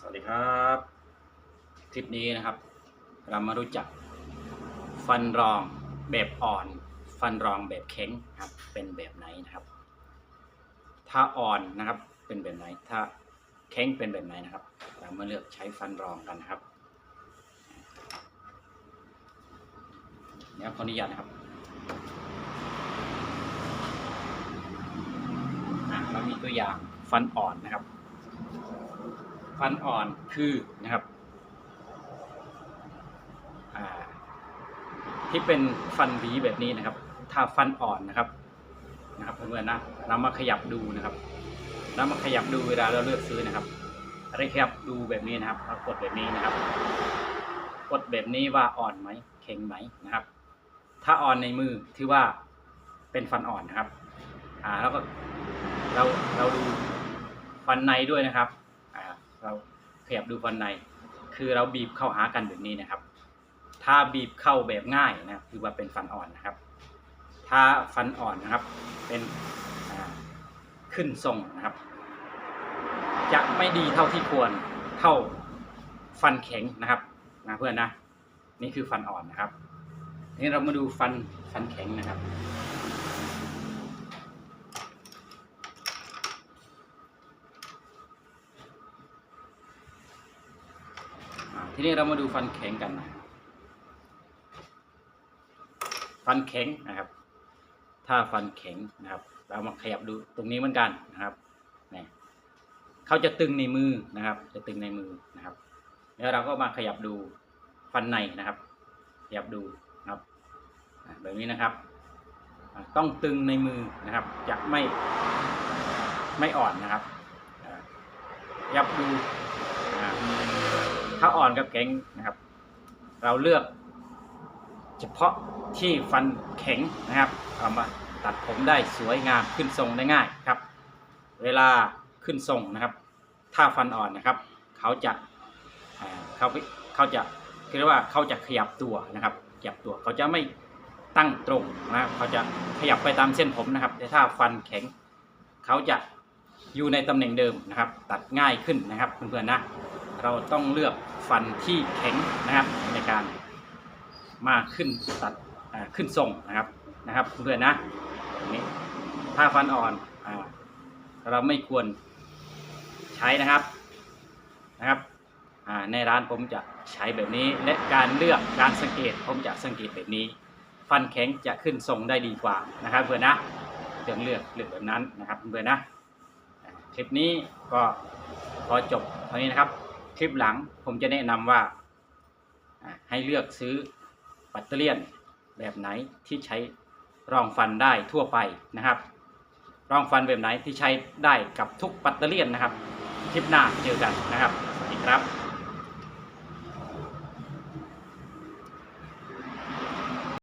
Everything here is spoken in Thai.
สวัสดีครับ คลิปนี้นะครับ เรามารู้จักฟันรองแบบอ่อน ฟันรองแบบแข็งครับ เป็นแบบไหนนะครับ ถ้าอ่อนนะครับเป็นแบบไหน ถ้าแข็งเป็นแบบไหนนะครับ เรามาเลือกใช้ฟันรองกันนะครับเดี๋ยวขออนุญาตนะครับเรามีตัวอย่างฟันอ่อนนะครับ ฟันอ่อนคือนะครับที่เป็นฟันหวีแบบนี้นะครับ ถ้าฟันอ่อนนะครับนะครับเพื่อนๆนะเรามาขยับดูนะครับเรามาขยับดูเวลาเราเลือกซื้อนะครับอะไรขยับดูแบบนี้นะครับเรากดแบบนี้นะครับ กดแบบนี้ว่าอ่อนไหมแข็งไหมนะครับ ถ้าอ่อนในมือถือว่าเป็นฟันอ่อนนะครับ อ่าแล้วก็เราเราดูฟันในด้วยนะครับ เราขยับดูฟันใน คือเราบีบเข้าหากันแบบนี้นะครับ ถ้าบีบเข้าแบบง่ายนะคือว่าเป็นฟันอ่อนนะครับ ถ้าฟันอ่อนนะครับ เป็นขึ้นทรงนะครับ จะไม่ดีเท่าที่ควรเท่าฟันแข็งนะครับนะเพื่อนนะ นี่คือฟันอ่อนนะครับทีนี้เรามาดูฟันฟันแข็งนะครับ ทีนี้เรามาดูฟันแข็งกันนะฟันแข็งนะครับ ถ้าฟันแข็งนะครับ เรามาขยับดูตรงนี้เหมือนกันนะครับนี่เขาจะตึงในมือนะครับ จะตึงในมือนะครับ แล้วเราก็มาขยับดูฟันในนะครับ ขยับดูนะครับแบบนี้นะครับ ต้องตึงในมือนะครับ จะไม่ไม่อ่อนนะครับขยับดูอ่า ถ้าอ่อนกับแข็งนะครับ เราเลือก เฉพาะที่ฟันแข็งนะครับเอามาตัดผมได้สวยงามขึ้นทรงได้ง่ายครับ เวลาขึ้นทรงนะครับ ถ้าฟันอ่อนนะครับ เขาจะเขาเขาจะคือว่าเขาจะขยับตัวนะครับขยับตัวเขาจะไม่ตั้งตรงนะครับเขาจะขยับไปตามเส้นผมนะครับ แต่ถ้าฟันแข็ง เขาจะอยู่ในตำแหน่งเดิมนะครับ ตัดง่ายขึ้นนะครับเพื่อนๆนะ เราต้องเลือกฟันที่แข็งนะครับในการมาขึ้นตัดขึ้นทรงนะครับนะครับเพื่อนนะอย่างนี้ถ้าฟันอ่อนอเราไม่ควรใช้นะครับนะครับในร้านผมจะใช้แบบนี้ และการเลือกการสังเกตผมจะสังเกตแบบนี้ ฟันแข็งจะขึ้นทรงได้ดีกว่านะครับเพื่อนนะเลือกเลือกเลือกแบบนั้นนะครับเพื่อนนะคลิปนี้ก็พอจบเท่านี้นะครับ คลิปหลังผมจะแนะนำว่าให้เลือกซื้อปัตเตอร์เลียนแบบไหนที่ใช้รองฟันได้ทั่วไปนะครับ รองฟันแบบไหนที่ใช้ได้กับทุกปัตเตอร์เลียนนะครับ คลิปหน้าเจอกันนะครับสวัสดีครับ